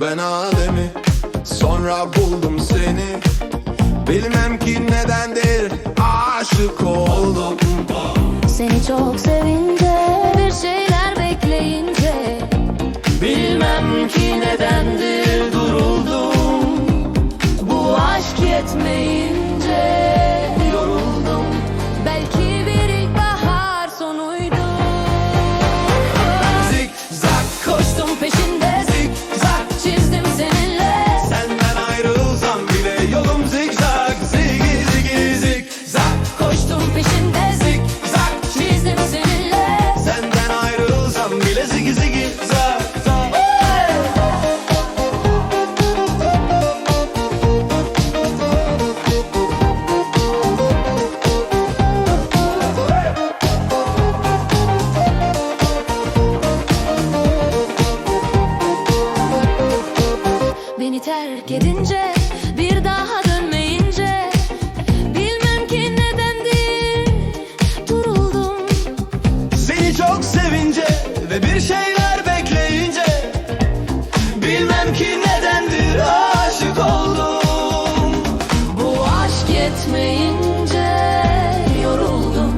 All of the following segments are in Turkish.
ben alemi Sonra buldum seni. Bilmem ki nedendir aşık oldum. Seni çok sevince bir şeyler bekleyince. Bilmem ki nedendir duruldum. Bu aşk yetmeyince yoruldum. Belki bir ilkbahar sonuydu Zikzak. Koştum peşinde Seni çok sevince ve bir şeyler bekleyince Bilmem ki nedendir aşık oldum. Bu aşk yetmeyince yoruldum.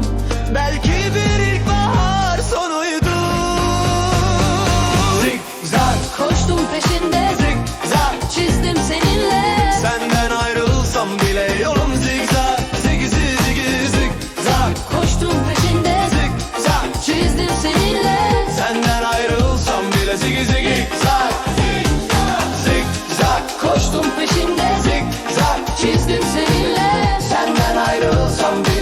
Belki bir ilkbahar sonuydu. Zik zak Koştum peşinde. Zik zak Çizdim seninle. Senden ayrılsam bile yolum zigzag someday.